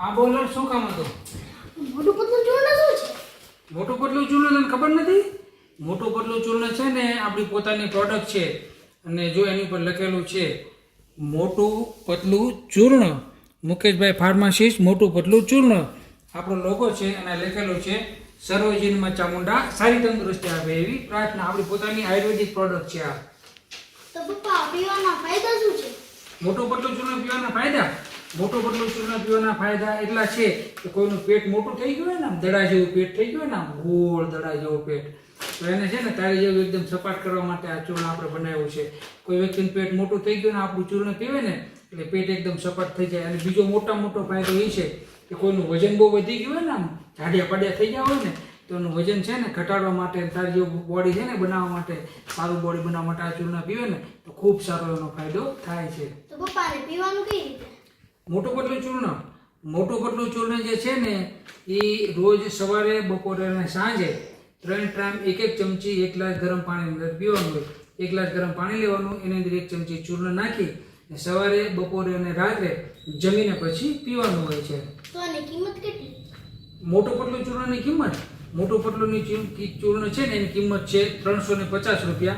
આ બોલર શું કામ હતું? મોટું પતલું ચૂર્ણ શું છે? મોટું પતલું ચૂર્ણ તને ખબર નથી? મોટું પતલું ચૂર્ણ છે ને આપણી પોતાની પ્રોડક્ટ છે. અને જો એની પર લખેલું છે મોટું પતલું ચૂર્ણ. મુકેશભાઈ ફાર્માસિસ્ટ મોટું પતલું ચૂર્ણ. આપણો લોગો છે અને લખેલું છે સરોજીનમાં ચામુંડા સારી તંદુરસ્તી આપે એવી પ્રાર્થના. આપણી પોતાની આયુર્વેદિક પ્રોડક્ટ છે આ. તો પપ્પા પીવાના ફાયદા શું છે? મોટું પતલું ચૂર્ણ પીવાના ફાયદા? મોટું પતલું ચૂર્ણ પીવાના ફાયદા એટલા છે કે કોઈનું પેટ મોટું થઈ ગયું હોય ને, આમ દડા જેવું પેટ થઈ ગયું હોય ને, આમ ગોળ દડા જેવું પેટ. તો એને છે ને તારી જેવું એકદમ સપાટ કરવા માટે આ ચૂર્ણ આપણે બનાવ્યું છે. કોઈ વ્યક્તિનું પેટ મોટું થઈ ગયું ને, આપણું ચૂર્ણ પીવે ને, એટલે પેટ એકદમ સપાટ થઈ જાય. અને બીજો મોટા મોટો ફાયદો એ છે કે કોઈનું વજન બહુ વધી ગયું હોય ને, આમ જાડિયા પાડિયા થઈ ગયા હોય ને, તો એનું વજન છે ને ઘટાડવા માટે તારી જેવું બોડી છે ને બનાવવા માટે, સારું બોડી બનાવવા માટે આ ચૂર્ણ પીવે ને, તો ખૂબ સારો એનો ફાયદો થાય છે. તો પપ્પાને પીવાનું કઈ રીતે? મોટું પતલું ચૂર્ણ. મોટું પતલું ચૂર્ણ જે છે ને એ રોજ સવારે બપોરે અને સાંજે ત્રણ ટાઈમ એક એક ચમચી એક ગ્લાસ ગરમ પાણીની અંદર પીવાનું હોય. એક ગ્લાસ ગરમ પાણી લેવાનું એની અંદર એક ચમચી ચૂર્ણ નાખી સવારે બપોરે અને રાત્રે જમીને પછી પીવાનું હોય છે. તો આની કિંમત કેટલી? મોટું પતલું ચૂર્ણની કિંમત? મોટું પતલુંની ચૂ- ચૂર્ણ છે ને એની કિંમત છે ત્રણસો ને પચાસ રૂપિયા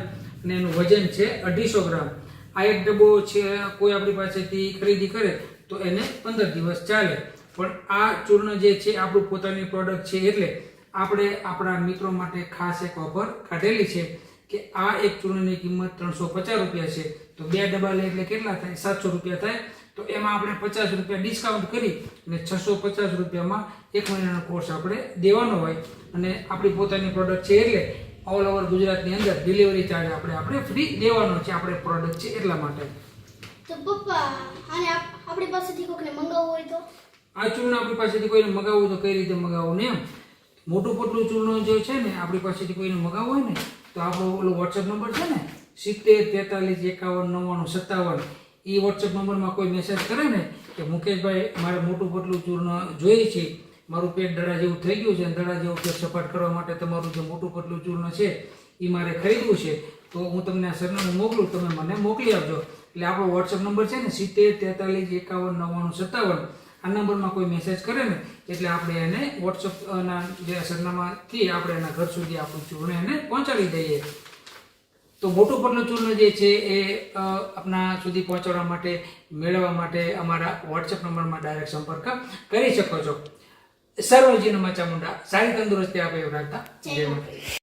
અને એનું વજન છે અઢીસો ગ્રામ. આ એક ડબ્બો છે કોઈ આપણી પાસેથી ખરીદી કરે તો એને પંદર દિવસ ચાલે. પણ આ ચૂર્ણ જે છે, આપણું પોતાની પ્રોડક્ટ છે એટલે આપણે આપણા મિત્રો માટે ખાસ એક ઓફર કાઢેલી છે કે આ એક ચૂર્ણની કિંમત ત્રણસો પચાસ રૂપિયા છે. તો બે ડબ્બા લે એટલે કેટલા થાય? સાતસો રૂપિયા થાય. તો એમાં આપણે પચાસ રૂપિયા ડિસ્કાઉન્ટ કરી અને છસો પચાસ રૂપિયામાં એક મહિનાનો કોર્સ આપણે દેવાનો હોય. અને આપણી પોતાની પ્રોડક્ટ છે એટલે ઓલ ઓવર ગુજરાતની અંદર ડિલિવરી ચાર્જ આપણે આપણે ફ્રી દેવાનો છે, આપણે પ્રોડક્ટ છે એટલા માટે. કઈ રીતે મગાવવું ને એમ? મોટું પતલું ચૂર્ણ જે છે ને, આપણી પાસેથી કોઈને મગાવવું હોય ને, તો આપણો ઓલો વોટ્સએપ નંબર છે ને, સિત્તેર તેતાલીસ એકાવન નવ્વાણું સત્તાવન એ વોટ્સએપ નંબરમાં કોઈ મેસેજ કરે ને, કે મુકેશભાઈ, મારે મોટું પતલું ચૂર્ણ જોઈએ છે, મારું પેટ દડા જેવું થઈ ગયું છે દડા જેવું પેટ સપાટ કરવા માટે તમારું જે મોટું પતલું ચૂર્ણ છે એ મારે ખરીદવું છે તો હું તમને આ સરનામું મોકલું તમે મને મોકલી આપજો. એટલે આપણો વોટ્સઅપ નંબર છે ને સિત્તેર તેતાલીસ એકાવન નવ્વાણું સત્તાવન. આ નંબરમાં કોઈ મેસેજ કરે ને એટલે આપણે એને વોટ્સઅપ ના જે સરનામાથી આપણે એના ઘર સુધી આપણું ચૂર્ણ એને પહોંચાડી દઈએ. તો મોટું પતલું ચૂર્ણ જે છે એ આપણા આપના સુધી પહોંચાડવા માટે મેળવવા માટે અમારા વોટ્સઅપ નંબરમાં ડાયરેક્ટ સંપર્ક કરી શકો છો. સર્વજીન ચામુંડા સારી તંદુરસ્તી આપે એવું રાખતા. જય માતા